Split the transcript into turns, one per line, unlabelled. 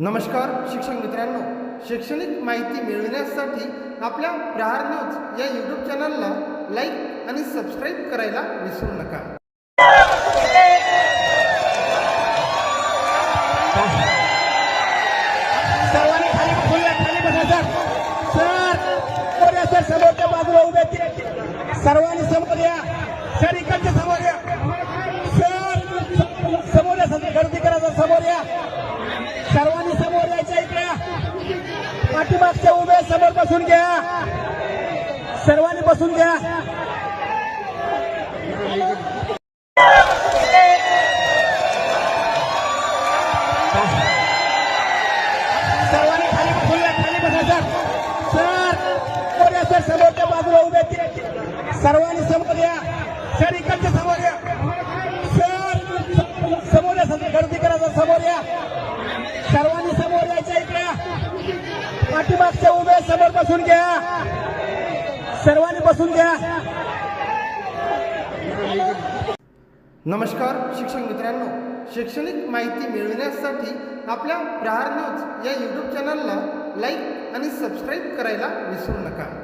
नमस्कार शिक्षक मित्रांनो. शैक्षणिक माहिती मिळविण्यासाठी आपल्या प्रहार न्यूज या यूट्यूब चॅनलला लाईक आणि सबस्क्राईब करायला विसरू नका.
सर्वांनी खाली खाली बसा सर. सर समोरच्या बाजूला उभे सर्वांनी समोर या सर इकडच्या समोर या सर समोर या सर गर्दी करा सर समोर या सर्वांनी समोर यायच्या इकडे. या. पाठीमागच्या उभे समोर बसून घ्या. सर्वांनी बसून घ्या. सर्वांनी खाली खुल्या खाली बसा सर. सर कोण्या सर? समोरच्या बाजूला उभे आहेत. सर्वांनी समोर या सर इकडच्या समोर या सर समोर या सर गर्दी करा सर समोर या सर्वांनी समोर यायच्या इकडे. पाठीमागच्या उभे समोर बसून घ्या. सर्वांनी बसून घ्या.
नमस्कार शिक्षक मित्रांनो. शैक्षणिक माहिती मिळविण्यासाठी आपल्या प्रहार न्यूज या यूट्यूब चॅनलला लाईक आणि सबस्क्राईब करायला विसरू नका.